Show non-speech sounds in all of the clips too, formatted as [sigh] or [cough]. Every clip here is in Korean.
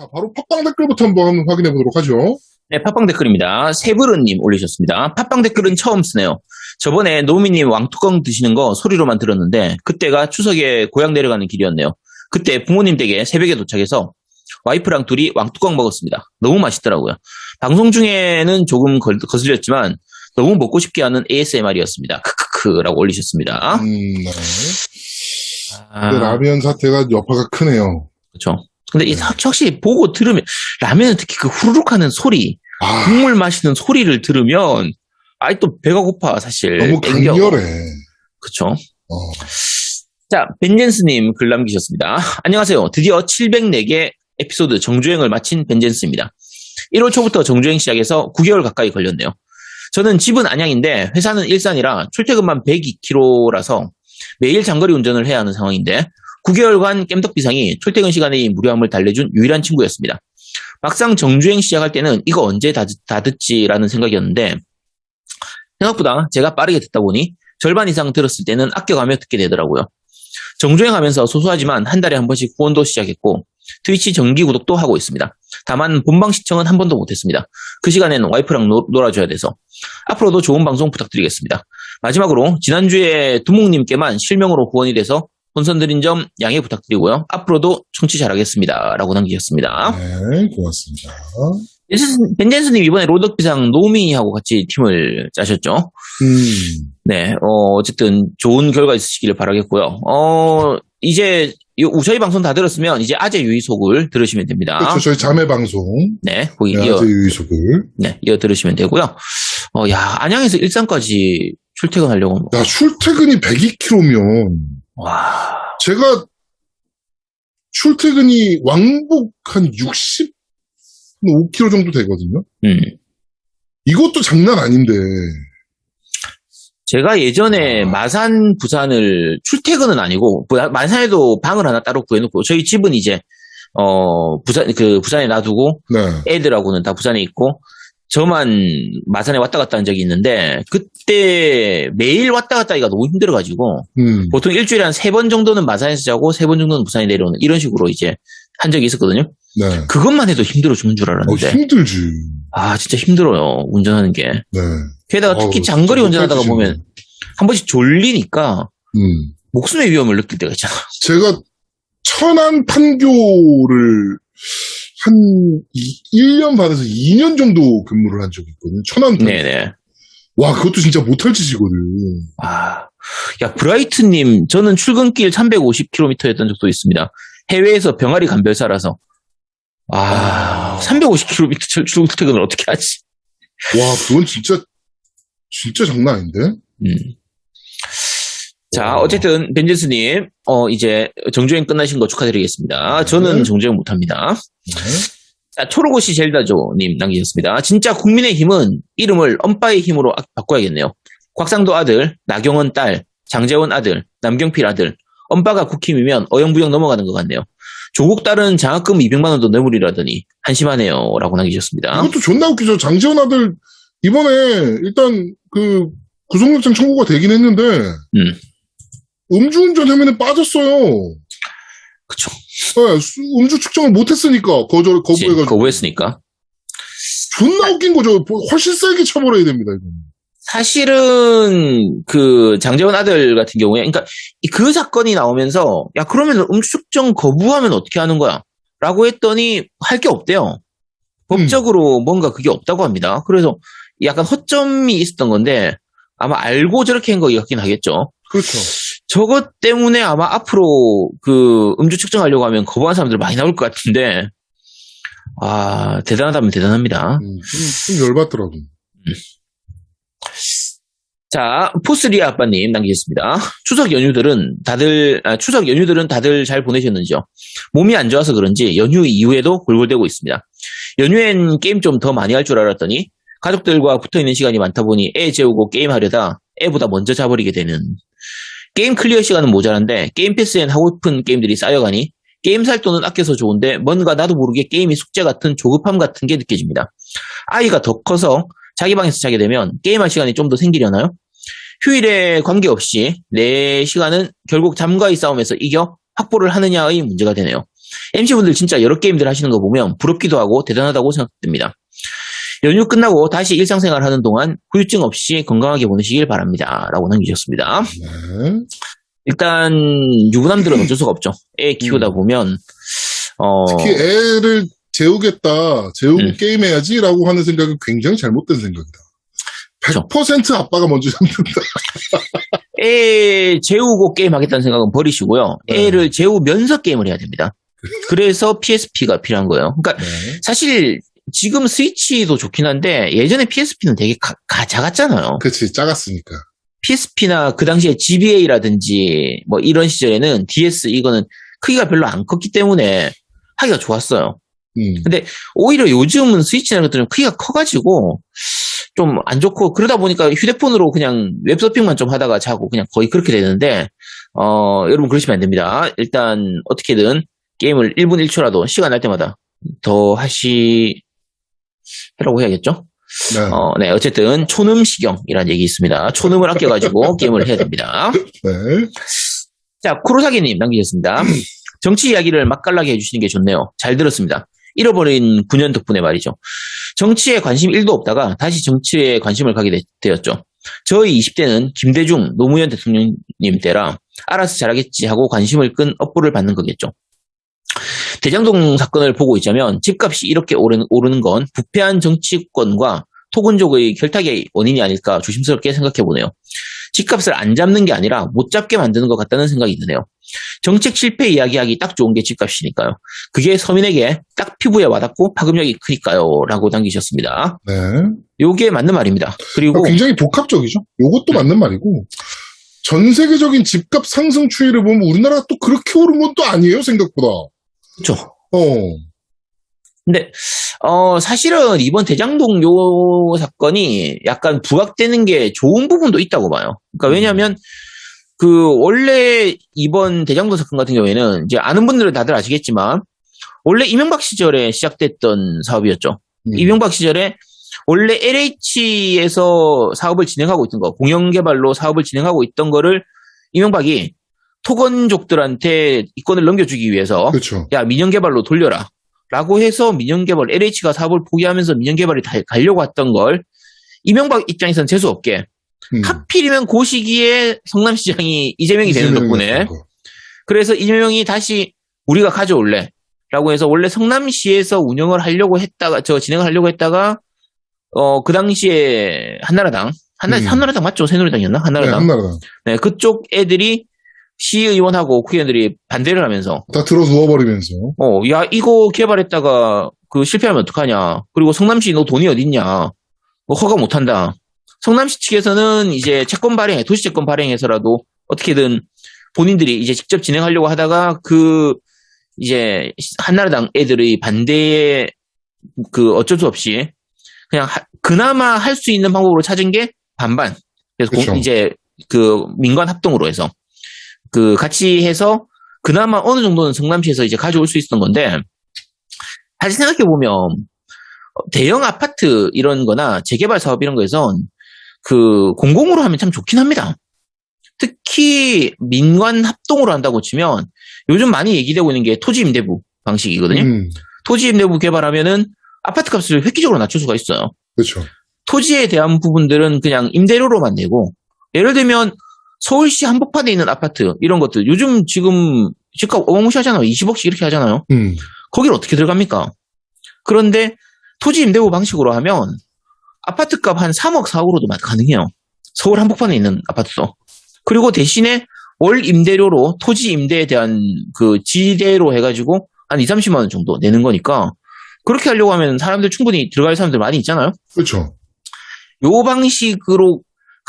자, 바로 팟빵 댓글부터 한번 확인해 보도록 하죠. 네, 팟빵 댓글입니다. 세브르님 올리셨습니다. 팟빵 댓글은 처음 쓰네요. 저번에 노미님 왕뚜껑 드시는 거 소리로만 들었는데 그때가 추석에 고향 내려가는 길이었네요. 그때 부모님 댁에 새벽에 도착해서 와이프랑 둘이 왕뚜껑 먹었습니다. 너무 맛있더라고요. 방송 중에는 조금 거, 슬렸지만 너무 먹고 싶게 하는 ASMR이었습니다. 크크크라고 올리셨습니다. 음, 네. 아, 라면 사태가 여파가 크네요. 그렇죠. 근데 이 확- 확실히 보고 들으면 라면은 특히 그 후루룩 하는 소리, 아, 국물 마시는 소리를 들으면 아이 또 배가 고파 사실. 너무. 강렬해. 그쵸. 어, 자, 벤젠스님 글 남기셨습니다. 안녕하세요. 드디어 704개 에피소드 정주행을 마친 벤젠스입니다. 1월 초부터 정주행 시작해서 9개월 가까이 걸렸네요. 저는 집은 안양인데 회사는 일산이라 출퇴근만 102km라서 매일 장거리 운전을 해야 하는 상황인데 9개월간 깸덕비상이 출퇴근 시간의 무료함을 달래준 유일한 친구였습니다. 막상 정주행 시작할 때는 이거 언제 다, 듣- 다 듣지라는 생각이었는데 생각보다 제가 빠르게 듣다 보니 절반 이상 들었을 때는 아껴가며 듣게 되더라고요. 정주행하면서 소소하지만 한 달에 한 번씩 후원도 시작했고 트위치 정기 구독도 하고 있습니다. 다만 본방 시청은 한 번도 못했습니다. 그 시간에는 와이프랑 노- 놀아줘야 돼서 앞으로도 좋은 방송 부탁드리겠습니다. 마지막으로 지난주에 두목님께만 실명으로 후원이 돼서 혼선 드린 점 양해 부탁드리고요. 앞으로도 청취 잘하겠습니다. 라고 남기셨습니다. 네, 고맙습니다. 벤젠스- 벤젠스님 이번에 로덕비상 노미하고 같이 팀을 짜셨죠? 음, 네, 어, 어쨌든 좋은 결과 있으시기를 바라겠고요. 어, 이제 이- 저희 방송 다 들었으면 이제 아재 유희속을 들으시면 됩니다. 그렇죠. 저희 자매 방송. 네, 거기 네, 이어, 아재 유이속을. 네, 이어 들으시면 되고요. 어, 야, 안양에서 일산까지 출퇴근하려고, 야, 출퇴근이 102km면, 와, 제가 출퇴근이 왕복 한 60, 5km 정도 되거든요. 음. 이것도 장난 아닌데. 제가 예전에 아. 마산, 부산을 출퇴근은 아니고, 부- 마산에도 방을 하나 따로 구해놓고, 저희 집은 이제, 어, 부산, 그, 부산에 놔두고, 네. 애들하고는 다 부산에 있고 저만 마산에 왔다 갔다 한 적이 있는데 그때 매일 왔다 갔다 하기가 너무 힘들어가지고 음. 보통 일주일에 한 세 번 정도는 마산에서 자고 세 번 정도는 부산에 내려오는 이런 식으로 이제 한 적이 있었거든요. 네. 그것만 해도 힘들어 죽는 줄 어, 알았는데 힘들지. 아 진짜 힘들어요 운전하는 게 네. 게다가 특히 어우, 장거리 운전하다가 보면 한 번씩 졸리니까 음. 목숨의 위험을 느낄 때가 있잖아. 제가 천안 판교를 한 이- 1년 반에서 2년 정도 근무를 한 적이 있거든요. 천안. 네네. 와, 그것도 진짜 못할 짓이거든. 아, 야, 브라이트님, 저는 출근길 350km였던 적도 있습니다. 해외에서 병아리 간별사라서. 아, 아. 350km 출퇴근을 어떻게 하지? 와, 그건 진짜, 진짜 장난 아닌데? 음. 자, 와. 어쨌든, 벤제스님, 어, 이제, 정주행 끝나신 거 축하드리겠습니다. 저는 네. 정주행 못합니다. 네. 자, 초록옷이 젤다조님 남기셨습니다. 진짜 국민의힘은 이름을 엄빠의 힘으로 아- 바꿔야겠네요. 곽상도 아들, 나경원 딸, 장재원 아들, 남경필 아들. 엄빠가 국힘이면 어영부영 넘어가는 것 같네요. 조국 딸은 장학금 200만 원도 뇌물이라더니 한심하네요. 라고 남기셨습니다. 이것도 존나 웃기죠. 장지원 아들, 이번에, 일단, 그, 구속영장 청구가 되긴 했는데, 음. 음주운전 혐의는 빠졌어요. 그쵸. 네, 수- 음주 측정을 못했으니까, 거절, 거부해가지고. 거부했으니까. 존나 웃긴 거죠. 훨씬 세게 처벌해야 됩니다, 이거. 사실은 그 장재원 아들 같은 경우에 그러니까 이그 사건이 나오면서 야 그러면 음식점 거부하면 어떻게 하는 거야? 라고 했더니 할 게 없대요. 법적으로 뭔가 그게 없다고 합니다. 그래서 약간 허점이 있었던 건데 아마 알고 저렇게 한 거 같긴 하겠죠. 그렇죠. 저것 때문에 아마 앞으로 그 음주 측정하려고 하면 거부한 사람들 많이 나올 것 같은데 아 대단하다면 대단합니다. 음, 좀, 좀 열받더라고. 자, 포스리 아빠님 남기셨습니다. 추석 연휴들은 다들, 아, 추석 연휴들은 다들 잘 보내셨는지요? 몸이 안 좋아서 그런지 연휴 이후에도 골골대고 있습니다. 연휴엔 게임 좀 더 많이 할 줄 알았더니 가족들과 붙어 있는 시간이 많다 보니 애 재우고 게임하려다 애보다 먼저 자버리게 되는 게임 클리어 시간은 모자란데 게임 패스엔 하고 싶은 게임들이 쌓여가니 게임 살 돈은 아껴서 좋은데 뭔가 나도 모르게 게임이 숙제 같은 조급함 같은 게 느껴집니다. 아이가 더 커서 자기 방에서 자게 되면 게임할 시간이 좀 더 생기려나요? 휴일에 관계없이 내 시간은 결국 잠과의 싸움에서 이겨 확보를 하느냐의 문제가 되네요. MC분들 진짜 여러 게임들 하시는 거 보면 부럽기도 하고 대단하다고 생각됩니다. 연휴 끝나고 다시 일상생활 하는 동안 후유증 없이 건강하게 보내시길 바랍니다. 라고 남기셨습니다. 네. 일단 유부남들은 어쩔 수가 없죠. 애 키우다 보면 어 음. 특히 애를 재우겠다, 재우고 음. 게임해야지라고 하는 생각은 굉장히 잘못된 생각이다. 그죠. 100% 아빠가 먼저 잡는다. [laughs] 애 재우고 게임하겠다는 생각은 버리시고요. 네. 애를 재우면서 게임을 해야 됩니다. 그래서 PSP가 필요한 거예요. 그러니까 네. 사실 지금 스위치도 좋긴 한데 예전에 PSP는 되게 가, 가- 작았잖아요. 그치, 작았으니까. PSP나 그 당시에 GBA라든지 뭐 이런 시절에는 DS 이거는 크기가 별로 안 컸기 때문에 하기가 좋았어요. 음. 오히려 요즘은 스위치나 것들은 크기가 커가지고 좀 안 좋고 그러다 보니까 휴대폰으로 그냥 웹서핑만 좀 하다가 자고 그냥 거의 그렇게 되는데 어 여러분 그러시면 안 됩니다. 일단 어떻게든 게임을 1분 1초라도 시간 날 때마다 더 하시 라고 해야겠죠? 네. 어, 네, 어쨌든 초음시경이라는 얘기 있습니다. 초음을 아껴가지고 [laughs] 게임을 해야 됩니다. 네. 자, 쿠로사기님 남기셨습니다. [clears throat] 정치 이야기를 맛깔나게 해주시는 게 좋네요. 잘 들었습니다. 잃어버린 9년 덕분에 말이죠. 정치에 관심 1도 없다가 다시 정치에 관심을 가게 되- 되었죠. 저희 20대는 김대중 노무현 대통령님 때라 알아서 잘하겠지 하고 관심을 끈 업보를 받는 거겠죠. 대장동 사건을 보고 있자면 집값이 이렇게 오르는, 오르는 건 부패한 정치권과 토건족의 결탁의 원인이 아닐까 조심스럽게 생각해 보네요. 집값을 안 잡는 게 아니라 못 잡게 만드는 것 같다는 생각이 드네요. 정책 실패 이야기하기 딱 좋은 게 집값이니까요. 그게 서민에게 딱 피부에 와닿고 파급력이 크니까요. 라고 남기셨습니다. 네. 요게 맞는 말입니다. 그리고 어, 굉장히 복합적이죠. 요것도 맞는 말이고. 전 세계적인 집값 상승 추이를 보면 우리나라가 또 그렇게 오른 건 또 아니에요, 생각보다. 그렇죠. 어. 근데 어 사실은 이번 대장동 요 사건이 약간 부각되는 게 좋은 부분도 있다고 봐요. 그러니까 왜냐하면 그 원래 이번 대장동 사건 같은 경우에는 이제 아는 분들은 다들 아시겠지만 원래 이명박 시절에 시작됐던 사업이었죠. 음. 이명박 시절에 원래 LH에서 사업을 진행하고 있던 거, 공영개발로 사업을 진행하고 있던 거를 이명박이 토건족들한테 이권을 넘겨주기 위해서 그렇죠. 야 민영 개발로 돌려라 라고 해서 민영 개발 LH가 사업을 포기하면서 민영 개발이 다 가려고 했던 걸 이명박 입장에서는 재수 없게 음. 하필이면 그 시기에 성남시장이 이재명이 되는 덕분에. 그래서 이재명이 다시 우리가 가져올래 라고 해서 원래 성남시에서 운영을 하려고 했다가 저 진행을 하려고 했다가 어 그 당시에 한나라당 한나 음. 한나라당 맞죠 새누리당이었나 네, 한나라당 한나라당. 네, 그쪽 애들이 시의원하고 국회의원들이 반대를 하면서 다 들어 누워버리면서. 어, 야, 이거 개발했다가 그 실패하면 어떡하냐. 그리고 성남시 너 돈이 어딨냐. 뭐 허가 못한다. 성남시 측에서는 이제 채권 발행, 도시채권 발행해서라도 어떻게든 본인들이 이제 직접 진행하려고 하다가 그 이제 한나라당 애들의 반대에 그 어쩔 수 없이 그냥 하- 그나마 할 수 있는 방법으로 찾은 게 반반. 그래서 공-. 이제 그 민관 합동으로 해서 그 같이 해서 그나마 어느 정도는 성남시에서 이제 가져올 수 있었던 건데, 사실 생각해 보면, 어, 대형 아파트 이런 거나 재개발 사업 이런 거에선 그 공공으로 하면 참 좋긴 합니다. 특히 민관 합동으로 한다고 치면 요즘 많이 얘기되고 있는 게 토지 임대부 방식이거든요. 음, 토지 임대부 개발하면은 아파트 값을 획기적으로 낮출 수가 있어요. 그렇죠. 토지에 대한 부분들은 그냥 임대료로만 내고 예를 들면 서울시 한복판에 있는 아파트 이런 것들 요즘 지금 집값 어마무시하잖아요. 20억씩 이렇게 하잖아요. 음, 거기를 어떻게 들어갑니까? 그런데 토지 임대부 방식으로 하면 아파트 값 한 3억 4억으로도 가능해요. 서울 한복판에 있는 아파트도. 그리고 대신에 월 임대료로 토지 임대에 대한 그 지대로 해가지고 한 2, 30만 원 정도 내는 거니까 그렇게 하려고 하면 사람들 충분히 들어갈 사람들 많이 있잖아요. 그렇죠. 요 방식으로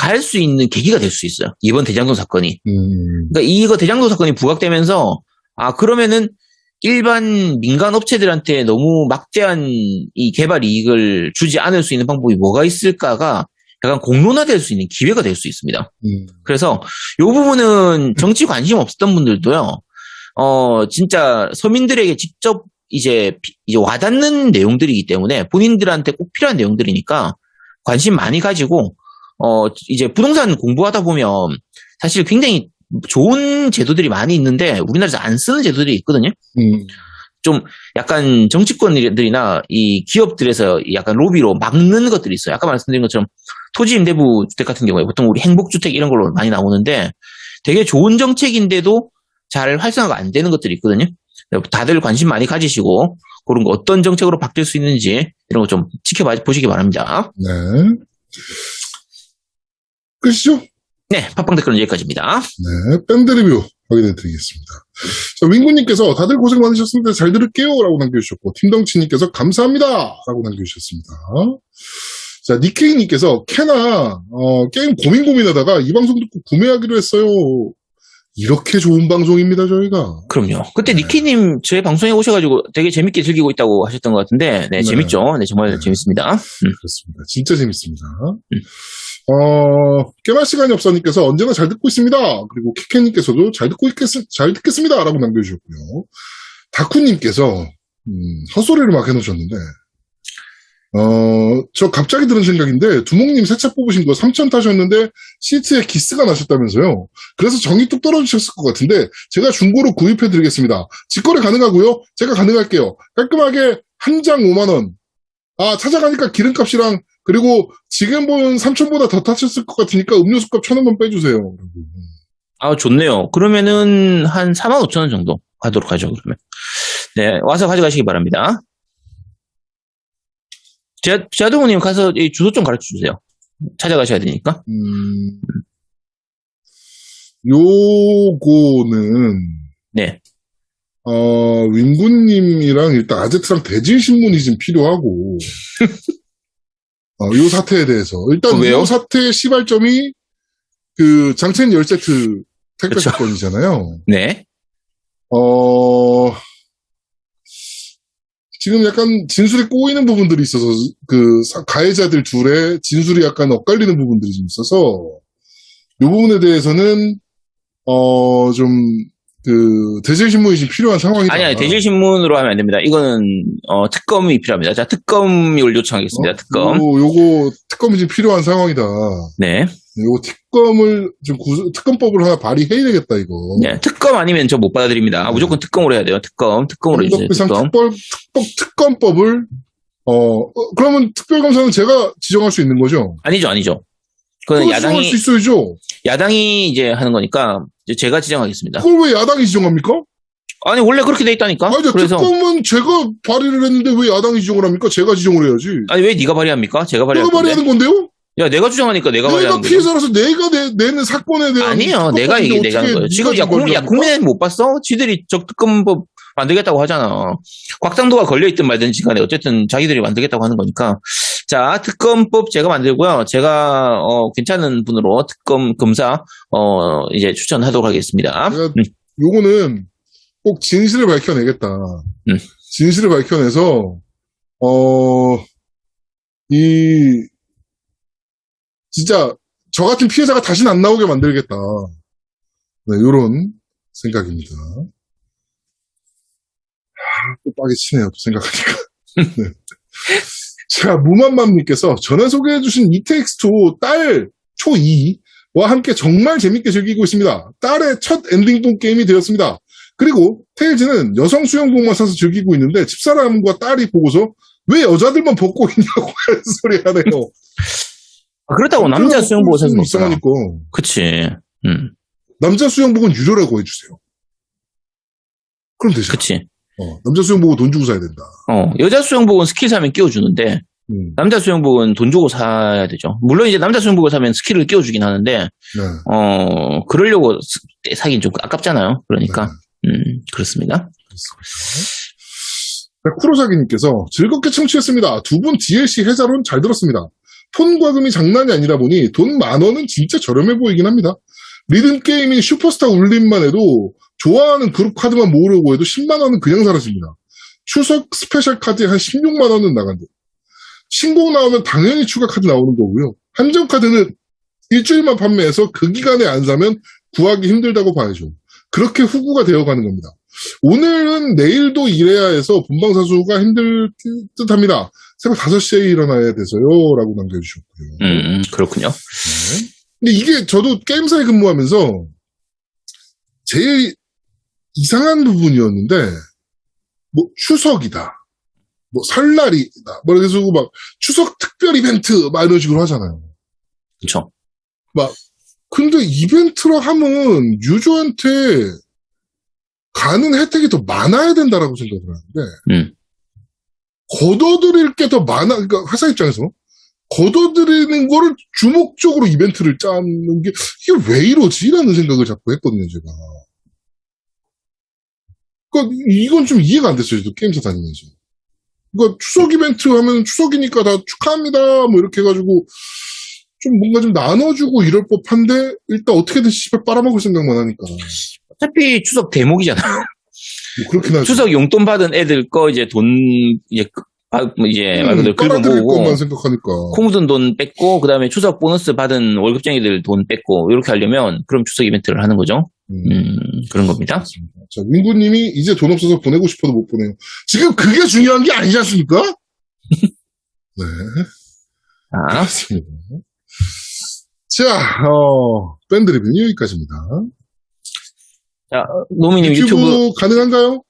갈 수 있는 계기가 될 수 있어요. 이번 대장동 사건이. 음, 그러니까 이거 대장동 사건이 부각되면서 아 그러면은 일반 민간 업체들한테 너무 막대한 이 개발 이익을 주지 않을 수 있는 방법이 뭐가 있을까가 약간 공론화될 수 있는 기회가 될 수 있습니다. 음, 그래서 요 부분은 정치 관심 없었던 분들도요. 어 진짜 서민들에게 직접 이제 피- 이제 와닿는 내용들이기 때문에 본인들한테 꼭 필요한 내용들이니까 관심 많이 가지고 어 이제 부동산 공부하다 보면 사실 굉장히 좋은 제도들이 많이 있는데 우리나라에서 안 쓰는 제도들이 있거든요. 음, 좀 약간 정치권들이나 이 기업들에서 약간 로비로 막는 것들이 있어요. 아까 말씀드린 것처럼 토지 임대부 주택 같은 경우에 보통 우리 행복주택 이런 걸로 많이 나오는데 되게 좋은 정책인데도 잘 활성화가 안 되는 것들이 있거든요. 다들 관심 많이 가지시고 그런 거 어떤 정책으로 바뀔 수 있는지 이런 거 좀 지켜봐 보시기 바랍니다. 네. 끝이죠? 네, 팟빵 댓글은 여기까지입니다. 네, 밴드 리뷰 확인해드리겠습니다. 자, 윙구님께서 다들 고생 많으셨습니다. 잘 들을게요. 라고 남겨주셨고, 팀덩치님께서 감사합니다. 라고 남겨주셨습니다. 자, 니케이님께서 캐나, 어, 게임 고민 고민하다가 이 방송 듣고 구매하기로 했어요. 이렇게 좋은 방송입니다, 저희가. 그럼요. 그때 니키님 저희 방송에 오셔가지고 되게 재밌게 즐기고 있다고 하셨던 것 같은데, 네, 네. 재밌죠. 네, 정말 네. 재밌습니다. 그렇습니다. 진짜 재밌습니다. 어, 깨말 시간이 없어님께서 언제나 잘 듣고 있습니다. 그리고 키케님께서도 잘 듣고 있겠, 잘 듣겠습니다. 라고 남겨주셨고요. 다쿠님께서, 음, 헛소리를 막 해놓으셨는데, 어, 저 갑자기 들은 생각인데, 두목님 새차 뽑으신 거 3천 타셨는데, 시트에 기스가 나셨다면서요. 그래서 정이 뚝 떨어지셨을 것 같은데, 제가 중고로 구입해드리겠습니다. 직거래 가능하고요. 제가 가능할게요. 깔끔하게 한 장 5만원. 아, 찾아가니까 기름값이랑 그리고 지금 본 3천보다 더 타셨을 것 같으니까 음료수 값 천 원만 빼주세요. 아, 좋네요. 그러면은 한 4만 5천 원 정도 가도록 하죠, 그러면. 네, 와서 가져가시기 바랍니다. 제, 제아동우님 가서 이 주소 좀 가르쳐 주세요. 찾아가셔야 되니까. 음, 요거는 네. 어, 윙구님이랑 일단 아제트랑 대질신문이 좀 필요하고 [laughs] 어, 요 사태에 대해서 일단 어? 요 사태의 시발점이 그 장첸 열 세트 택배 그쵸. 사건이잖아요. 네. 어, 지금 약간 진술이 꼬이는 부분들이 있어서, 그, 사- 가해자들 둘의 진술이 약간 엇갈리는 부분들이 좀 있어서, 이 부분에 대해서는, 어, 좀, 그, 대질신문이 지금 필요한 상황이다. 아니, 아니, 대질신문으로 하면 안 됩니다. 이거는, 어, 특검이 필요합니다. 자, 특검을 요청하겠습니다. 특검. 요거, 요거 특검이 지금 필요한 상황이다. 네. 요거 특검을, 좀 구- 특검법을 하나 발의해야 되겠다, 이거. 네. 특검 아니면 저 못 받아드립니다. 무조건 특검으로 해야 돼요. 특검. 특검으로 해주세요. 특검. 특법, 특법, 특검법을, 어, 어, 그러면 특별검사는 제가 지정할 수 있는 거죠? 아니죠, 아니죠. 그건 야당이, 수 있어야죠. 야당이 이제 하는 거니까, 이 제 제가 지정하겠습니다. 그걸 왜 야당이 지정합니까? 아니, 원래 그렇게 돼 있다니까? 아니, 어? 그래서, 특검은 제가 발의를 했는데 왜 야당이 지정을 합니까? 제가 지정을 해야지. 아니, 왜 네가 발의합니까? 제가 내가 발의할 건데. 발의하는 건데요? 야, 내가 주장하니까 내가 내가 발의하는 거죠. 피해자라서 내가 내, 내는 사건에 대한. 아니에요. 내가 이게 내가 하는 거예요. 지금, 야, 국민, 야, 국민의힘 못 봤어? 지들이 적특검법 만들겠다고 하잖아. 곽상도가 걸려 있든 말든지 간에 어쨌든 자기들이 만들겠다고 하는 거니까. 자, 특검법 제가 만들고요. 제가, 어, 괜찮은 분으로 특검 검사, 어, 이제 추천하도록 하겠습니다. 음. 요거는 꼭 진실을 밝혀내겠다. 음. 진실을 밝혀내서, 어, 이, 진짜, 저 같은 피해자가 다시는 안 나오게 만들겠다. 네, 요런 생각입니다. 아, 또 빠개 치네요, 또 생각하니까. [laughs] 네. 자, 무만맘님께서 전에 소개해주신 이테익스2 딸 초2와 함께 정말 재밌게 즐기고 있습니다. 딸의 첫 엔딩동 게임이 되었습니다. 그리고 테일즈는 여성 수영복만 사서 즐기고 있는데 집사람과 딸이 보고서 왜 여자들만 벗고 있냐고 [laughs] 하는 소리 하네요. 아, 그렇다고 남자 수영복을 없잖아. 이상하니까. 그치. 음, 남자 수영복은 유료라고 해주세요. 그럼 되죠. 그치. 어, 남자 수영복은 돈 주고 사야 된다. 어, 여자 수영복은 스킬 사면 끼워주는데, 음, 남자 수영복은 돈 주고 사야 되죠. 물론 이제 남자 수영복을 사면 스킬을 끼워주긴 하는데, 네. 어, 그러려고 스- 사긴 좀 아깝잖아요. 그러니까, 네, 음, 그렇습니다. 그렇습니다. 네, 쿠로사기님께서 즐겁게 청취했습니다. 두 분 DLC 해자론 잘 들었습니다. 폰 과금이 장난이 아니다 보니 돈 만 원은 진짜 저렴해 보이긴 합니다. 리듬 게임인 슈퍼스타 울림만 해도 좋아하는 그룹 카드만 모으려고 해도 10만 원은 그냥 사라집니다. 추석 스페셜 카드에 한 16만 원은 나간대. 신곡 나오면 당연히 추가 카드 나오는 거고요. 한정 카드는 일주일만 판매해서 그 기간에 안 사면 구하기 힘들다고 봐야죠. 그렇게 후구가 되어가는 겁니다. 오늘은 내일도 일해야 해서 본방사수가 힘들 듯 합니다. 새벽 5시에 일어나야 돼서요. 라고 남겨주셨고요. 음, 음, 그렇군요. 네. 근데 이게 저도 게임사에 근무하면서 제일 이상한 부분이었는데, 뭐 추석이다. 뭐 설날이다. 뭐 그래서 막 추석 특별 이벤트 막 이런 식으로 하잖아요. 그쵸. 근데 이벤트라 하면 유저한테 가는 혜택이 더 많아야 된다라고 생각을 하는데 음. 걷어들일 게 더 많아 그러니까 회사 입장에서 걷어들이는 거를 주목적으로 이벤트를 짜는 게 이게 왜 이러지라는 생각을 자꾸 했거든요 제가 그러니까 이건 좀 이해가 안 됐어요 게임사 다니면서 그러니까 추석 이벤트 하면 추석이니까 다 축하합니다 뭐 이렇게 해가지고 좀 뭔가 좀 나눠주고 이럴 법한데 일단 어떻게든 씨발 빨아먹을 생각만 하니까 어차피 추석 대목이잖아. 뭐 그렇긴 하죠 추석 용돈 받은 애들 거 이제 돈, 이제, 그- 받- 뭐 이제 말 그대로 빨아들일 긁어보고, 것만 생각하니까 코 묻은 돈 뺐고, 그 다음에 추석 보너스 받은 월급쟁이들 돈 뺐고, 이렇게 하려면, 그럼 추석 이벤트를 하는 거죠. 음. 음, 그런 겁니다. 자, 민구님이 이제 돈 없어서 보내고 싶어도 못 보내요. 지금 그게 중요한 게 아니지 않습니까? [laughs] 네, 자, 그렇습니다. 자, 어, 밴드 리뷰는 여기까지입니다. 자, 노미님 유튜브, 유튜브. 가능한가요?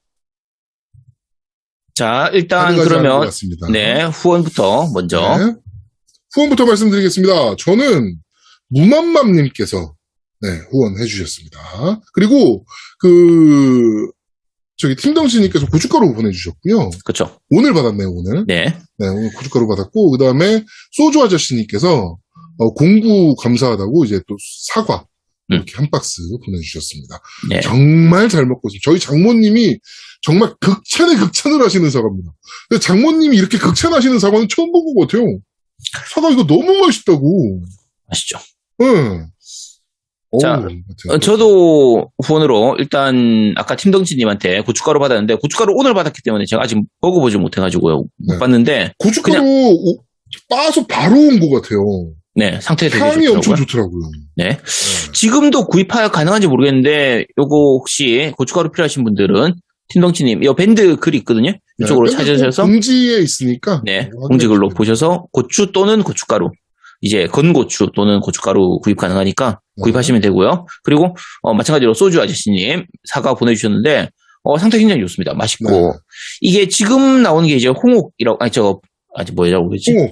자, 일단 그러면. 네, 후원부터 먼저. 네. 후원부터 말씀드리겠습니다. 저는 무맘맘님께서 네, 후원해 주셨습니다. 그리고 그 저기 팀덩씨님께서 고춧가루 보내주셨고요. 그쵸. 오늘 받았네요, 오늘. 네. 네, 오늘 고춧가루 받았고, 그 다음에 소주 아저씨님께서 어, 공구 감사하다고 이제 또 사과 음. 이렇게 한 박스 보내주셨습니다. 네. 정말 잘 먹고 있습니다. 저희 장모님이 정말 극찬에 극찬을 하시는 사과입니다. 장모님이 이렇게 극찬하시는 사과는 처음 본 것 같아요. 사과 이거 너무 맛있다고. 아시죠? 응. 자, 어우, 하여튼. 어, 저도 후원으로 일단 아까 팀덩치님한테 고춧가루 받았는데 고춧가루 오늘 받았기 때문에 제가 아직 먹어보지 못해가지고요 못 네. 봤는데 고춧가루 그냥- 오- 빠서 바로 온 것 같아요. 네 상태 되게 향이 좋더라고요. 엄청 좋더라고요. 네 네. 지금도 구입하 가능한지 모르겠는데 요거 혹시 고춧가루 필요하신 분들은 팀덩치님 이 밴드 글 있거든요 이쪽으로 네, 찾으셔서 공지에 있으니까. 네 공지글로 보셔서 고추 또는 고춧가루 이제 건고추 또는 고춧가루 구입 가능하니까 네. 구입하시면 되고요. 그리고 어, 마찬가지로 소주 아저씨님 사과 보내주셨는데 어, 상태 굉장히 좋습니다. 맛있고 네. 이게 지금 나오는 게 이제 홍옥이라고 아니 저 아직 뭐라고 그랬지? 오,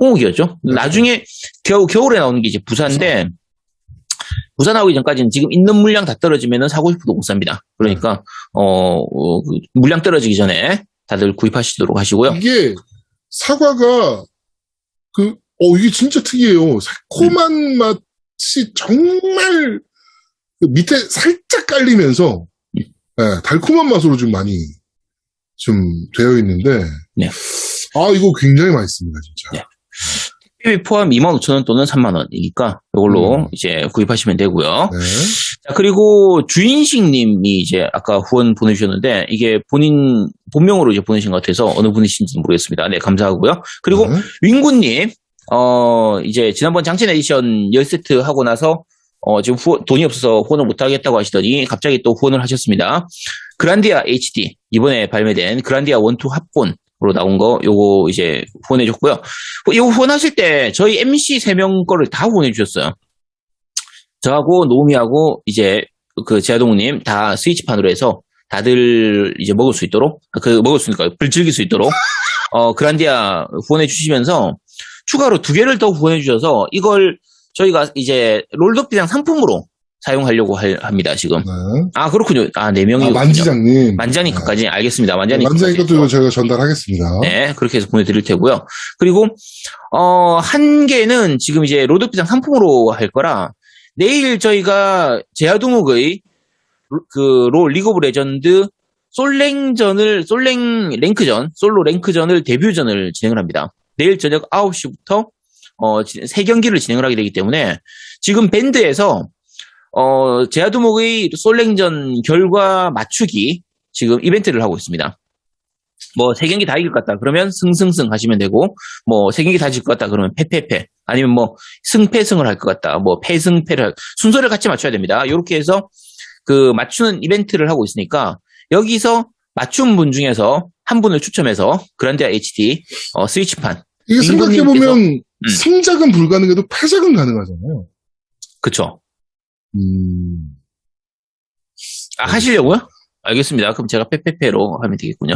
홍옥이었죠. 네. 나중에 겨우 겨울에 나오는 게 이제 부산인데 부산 나오기 전까지는 지금 있는 물량 다 떨어지면은 사고 싶어도 못 삽니다. 그러니까 어, 어, 그 물량 떨어지기 전에 다들 구입하시도록 하시고요. 이게 사과가 그, 어, 이게 진짜 특이해요. 새콤한 음. 맛이 정말 그 밑에 살짝 깔리면서 음. 네, 달콤한 맛으로 좀 많이 좀 되어 있는데 네. 아 이거 굉장히 맛있습니다 진짜. 네. 택배비 포함 25,000원 또는 3만원이니까 이걸로 음. 이제 구입하시면 되고요. 네. 자, 그리고 주인식님이 이제 아까 후원 보내주셨는데 이게 본인 본명으로 이제 보내신 것 같아서 어느 분이신지 모르겠습니다. 네, 감사하고요. 그리고 네. 윙구님, 어, 이제 지난번 장첸 에디션 10세트 하고 나서 어, 지금 후원- 돈이 없어서 후원을 못하겠다고 하시더니 갑자기 또 후원을 하셨습니다. 그란디아 HD, 이번에 발매된 그란디아 1, 2 합본으로 나온 거, 요거 이제 후원해줬고요. 이거 후원하실 때 저희 MC 3명 거를 다 후원해주셨어요. 저하고 노우미하고 이제 그 제아동우님 다 스위치판으로 해서 다들 이제 먹을 수 있도록 그 먹을 수 있으니까 불 즐길 수 있도록 어 그란디아 후원해 주시면서 추가로 두 개를 더 후원해 주셔서 이걸 저희가 이제 롤덕비상 상품으로 사용하려고 할- 합니다 지금 네. 아 그렇군요 아네 아, 명이 만지장님. 만자니까까지 알겠습니다 만자니까 만지장 것도 저희가 전달하겠습니다. 네, 그렇게 해서 보내드릴 테고요. 그리고 어, 한 개는 지금 이제 로드비상 상품으로 할 거라 내일 저희가 제아동욱의 그롤 리그 오브 레전드 솔랭전을 솔랭 랭크전 솔로 랭크전을 데뷔전을 진행을 합니다. 내일 저녁 9시부터 어, 지- 세 경기를 진행을 하게 되기 때문에 지금 밴드에서 어, 제아두목의 솔랭전 결과 맞추기 지금 이벤트를 하고 있습니다. 뭐 세 경기 다 이길 것 같다 그러면 승승승 하시면 되고 뭐 세 경기 다 질 것 같다 그러면 패패패 아니면 뭐 승패승을 할 것 같다 뭐 패승패를 할- 순서를 같이 맞춰야 됩니다 이렇게 해서 그 맞추는 이벤트를 하고 있으니까 여기서 맞춘 분 중에서 한 분을 추첨해서 그란디아 HD 어, 스위치판 이게 생각해보면 음. 승작은 불가능해도 패작은 가능하잖아요. 그쵸 음. 아, 하시려고요? 알겠습니다. 그럼 제가 빼빼빼로 하면 되겠군요.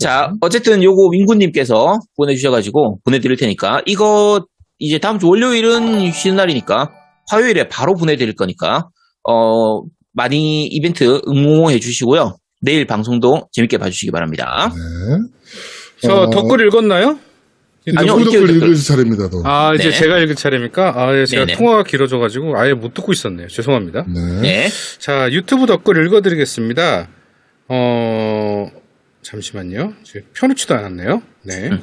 자, 어쨌든 요거 민구님께서 보내주셔가지고 보내드릴 테니까 이거 이제 다음 주 월요일은 쉬는 날이니까 화요일에 바로 보내드릴 거니까 어 많이 이벤트 응모해 주시고요. 내일 방송도 재밌게 봐주시기 바랍니다. 네. 저 어, 덧글 읽었나요? 아니요, 후덕글 이렇게 읽을 차례입니다, 너. 아, 이제 네. 제가 읽을 차례입니까? 아, 예, 제가 네네. 통화가 길어져가지고 아예 못 듣고 있었네요. 죄송합니다. 네. 네. 자, 유튜브 댓글 읽어드리겠습니다. 어, 잠시만요. 지금 펴놓지도 않았네요. 네. 음.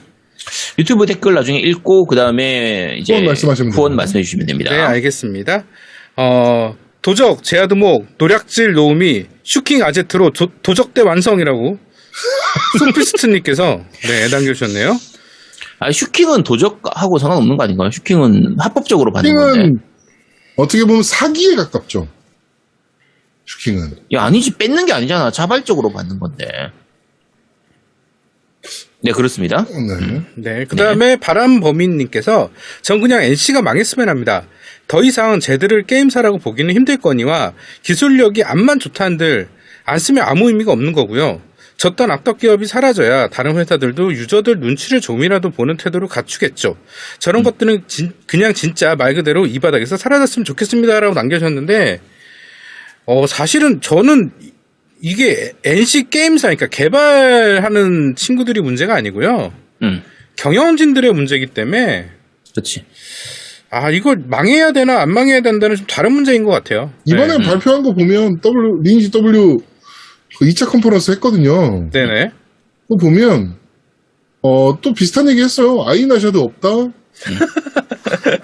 유튜브 댓글 나중에 읽고 그 다음에 이제 후원 말씀하시면 후원 됩니다. 말씀해 주시면 됩니다. 네, 알겠습니다. 어, 도적, 제아드목, 노략질 노움이 슈킹 아제트로 도, 도적대 완성이라고 [laughs] 소피스트님께서 네, 남겨주셨네요. 아, 슈킹은 도적하고 상관없는 거 아닌가요? 슈킹은 합법적으로 받는 건데. 슈킹은 어떻게 보면 사기에 가깝죠. 슈킹은. 야, 아니지. 뺏는 게 아니잖아. 자발적으로 받는 건데. 네, 그렇습니다. 네. 네, 그 다음에 바람범인님께서 전 그냥 NC가 망했으면 합니다. 더 이상 제들을 게임사라고 보기는 힘들 거니와 기술력이 암만 좋다 한들 안 쓰면 아무 의미가 없는 거고요. 졌던 악덕 기업이 사라져야 다른 회사들도 유저들 눈치를 좀이라도 보는 태도를 갖추겠죠. 저런 것들은 진- 그냥 진짜 말 그대로 이 바닥에서 사라졌으면 좋겠습니다라고 남겨주셨는데 어 사실은 저는 이게 NC 게임사 그러니까 개발하는 친구들이 문제가 아니고요. 음, 경영진들의 문제이기 때문에 그렇지. 아 이걸 망해야 되나 안 망해야 된다는 좀 다른 문제인 것 같아요. 이번에 네. 발표한 거 보면 W, 리니지 W 그 2차 컨퍼런스 했거든요. 네네. 그거 보면, 어, 또 비슷한 얘기 했어요. 아이나샤도 없다. [laughs]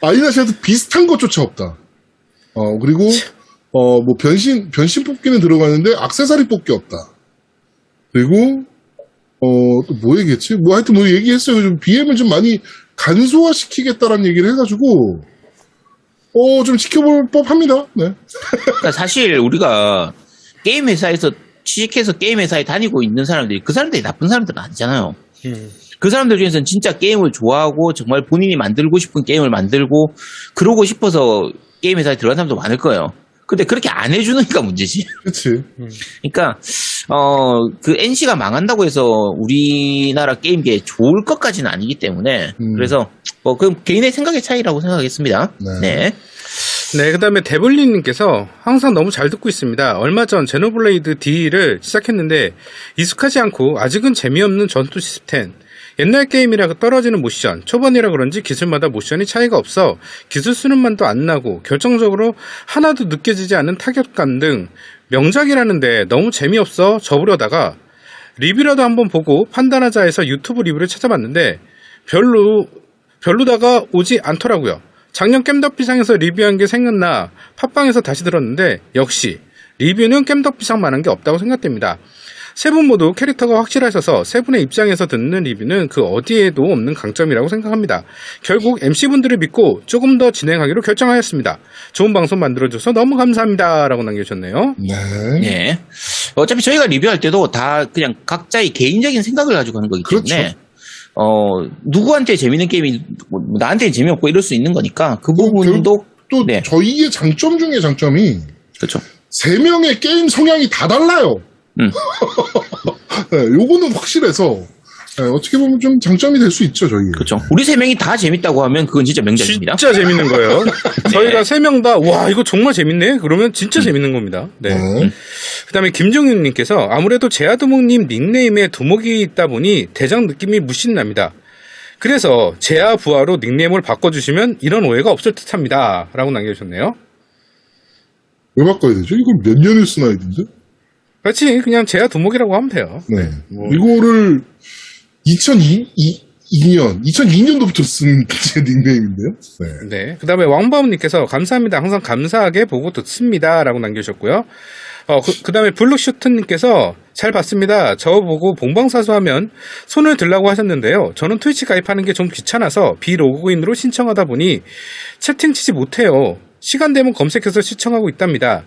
아이나샤도 비슷한 것조차 없다. 어, 그리고, 어, 뭐, 변신, 변신 뽑기는 들어가는데, 악세사리 뽑기 없다. 그리고, 어, 또 뭐 얘기했지? 뭐 하여튼 뭐 얘기했어요. 좀 BM을 좀 많이 간소화시키겠다라는 얘기를 해 가지고, 어, 좀 지켜볼 법 합니다. 네. 그러니까 사실 우리가 게임 회사에서 취직해서 게임 회사에 다니고 있는 사람들이 그 사람들이 나쁜 사람들은 아니잖아요. 음. 그 사람들 중에서는 진짜 게임을 좋아하고 정말 본인이 만들고 싶은 게임을 만들고 그러고 싶어서 게임 회사에 들어간 사람도 많을 거예요. 근데 그렇게 안 해주니까 문제지. [laughs] 그치. 그러니까 어 그 NC가 망한다고 해서 우리나라 게임계에 좋을 것까지는 아니기 때문에 음. 그래서 뭐그 개인의 생각의 차이라고 생각하겠습니다. 네. 네. 네, 그 다음에 데블린님께서 항상 너무 잘 듣고 있습니다. 얼마 전 제노블레이드 D를 시작했는데 익숙하지 않고 아직은 재미없는 전투 시스템. 옛날 게임이라 떨어지는 모션, 초반이라 그런지 기술마다 모션이 차이가 없어 기술 쓰는 만도 안 나고 결정적으로 하나도 느껴지지 않는 타격감 등 명작이라는데 너무 재미없어 접으려다가 리뷰라도 한번 보고 판단하자 해서 유튜브 리뷰를 찾아봤는데 별로 별로다가 오지 않더라고요. 작년 겜덕비상에서 리뷰한 게 생각나 팟빵에서 다시 들었는데 역시 리뷰는 겜덕비상만한 게 없다고 생각됩니다. 세 분 모두 캐릭터가 확실하셔서 세 분의 입장에서 듣는 리뷰는 그 어디에도 없는 강점이라고 생각합니다. 결국 MC분들을 믿고 조금 더 진행하기로 결정하였습니다. 좋은 방송 만들어줘서 너무 감사합니다. 라고 남겨주셨네요. 네. 예. 어차피 저희가 리뷰할 때도 다 그냥 각자의 개인적인 생각을 가지고 하는 거기 때문에 그렇죠. 어 누구한테 재밌는 게임이 뭐 나한테는 재미없고 이럴 수 있는 거니까 그 부분도 또 네. 저희의 장점 중에 장점이 그렇죠. 세 명의 게임 성향이 다 달라요. 음. [laughs] 네, 요거는 확실해서 네, 어떻게 보면 좀 장점이 될 수 있죠 저희. 그렇죠. 우리 세 명이 다 재밌다고 하면 그건 진짜 명작입니다. 진짜 재밌는 거예요. [laughs] 저희가 세 명 다, 와, 이거 정말 재밌네? 그러면 진짜 재밌는 겁니다. 네. 네. 그 다음에 김정윤님께서 아무래도 제아두목님 닉네임에 두목이 있다 보니 대장 느낌이 무신 납니다. 그래서 제아 부하로 닉네임을 바꿔주시면 이런 오해가 없을 듯 합니다. 라고 남겨주셨네요. 왜 바꿔야 되죠? 이걸 몇 년을 쓰나 이던데? 그렇지. 그냥 제아 두목이라고 하면 돼요. 네. 뭐. 이거를 2002년, 2002년도부터 쓴 제 [laughs] 닉네임인데요. 네. 네. 그 다음에 왕바움님께서 감사합니다. 항상 감사하게 보고 듣습니다. 라고 남겨주셨고요. 어, 그, 다음에 블루슈트님께서 잘 봤습니다. 저 보고 본방사수 하면 손을 들라고 하셨는데요. 저는 트위치 가입하는 게 좀 귀찮아서 비로그인으로 신청하다 보니 채팅 치지 못해요. 시간 되면 검색해서 시청하고 있답니다.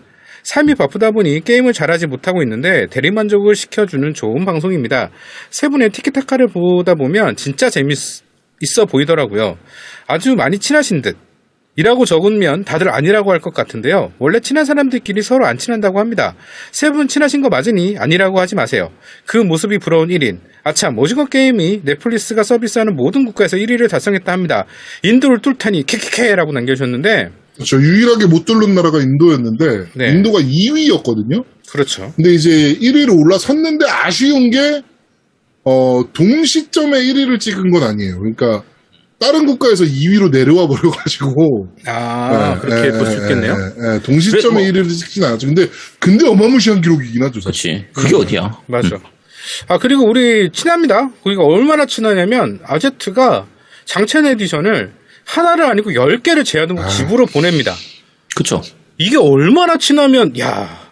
삶이 바쁘다 보니 게임을 잘하지 못하고 있는데 대리만족을 시켜주는 좋은 방송입니다. 세 분의 티키타카를 보다 보면 진짜 재밌어 보이더라고요. 아주 많이 친하신 듯. 이라고 적으면 다들 아니라고 할 것 같은데요. 원래 친한 사람들끼리 서로 안 친한다고 합니다. 세 분 친하신 거 맞으니 아니라고 하지 마세요. 그 모습이 부러운 1인. 아참, 오징어 게임이 넷플릭스가 서비스하는 모든 국가에서 1위를 달성했다 합니다. 인도를 뚫다니 케케케라고 남겨주셨는데, 저 유일하게 못 뚫는 나라가 인도였는데 네. 인도가 2위였거든요. 그렇죠. 근데 이제 1위로 올라섰는데 아쉬운 게 어, 동시점에 1위를 찍은 건 아니에요. 그러니까 다른 국가에서 2위로 내려와 버려가지고 아, 예, 그렇게 예, 볼수 예, 있겠네요. 예, 예. 동시점에 그래, 1위를 찍진 않았죠. 근데 근데 어마무시한 기록이긴 하죠. 사실. 그렇지. 그게 어디야? [laughs] 맞아. 아, 그리고 우리 친합니다. 우리가 얼마나 친하냐면, 아제트가 장첸 에디션을 하나를 아니고 10개를 제아동국 집으로 보냅니다. 그쵸. 이게 얼마나 친하면, 야,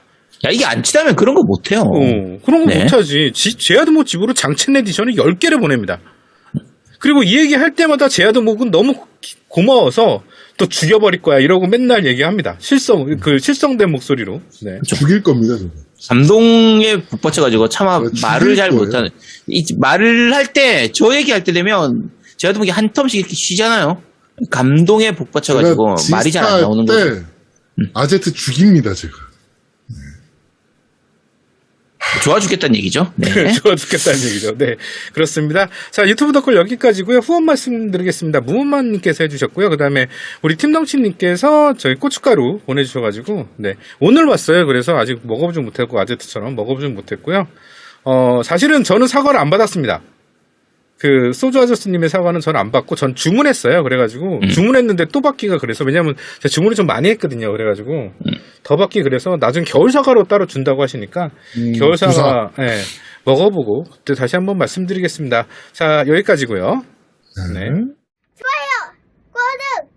야, 이게 안 친하면 그런 거 못해요. 어, 그런 거 네. 못하지. 지- 제아드목 집으로 장첸 에디션을 10개를 보냅니다. 그리고 이 얘기 할 때마다 제아드목은 너무 기- 고마워서 또 죽여버릴 거야. 이러고 맨날 얘기합니다. 실성, 그 실성된 목소리로. 네. 죽일 겁니다. 저거. 감동에 북받쳐가지고 차마 죽일 말을 잘 거예요. 못하는. 이 말을 할 때, 저 얘기할 때 되면, 제가 보기에 한 텀씩 이렇게 쉬잖아요. 감동에 북받쳐가지고 제가 말이 잘 안 나오는 때 거죠. 아제트 죽입니다. 제가. 좋아 죽겠다는 얘기죠. 네. 좋아 죽겠다는 얘기죠. 네. 그렇습니다. 자, 유튜브 덕글 여기까지고요 후원 말씀드리겠습니다. 무문만님께서 해주셨고요. 그 다음에 우리 팀덩치님께서 저희 고춧가루 보내주셔가지고, 네. 오늘 왔어요. 그래서 아직 먹어보지 못했고, 아제트처럼 먹어보지 못했고요. 어, 사실은 저는 사과를 안 받았습니다. 그 소주 아저씨님의 사과는 전 안 받고 전 주문했어요. 그래가지고 음. 주문했는데 또 받기가 그래서 왜냐하면 제가 주문을 좀 많이 했거든요. 그래가지고 음. 더 받기 그래서 나중에 겨울 사과로 따로 준다고 하시니까 음, 겨울 사과 예, 먹어보고 그때 다시 한번 말씀드리겠습니다. 자 여기까지고요. 네. 네. 좋아요, 구독,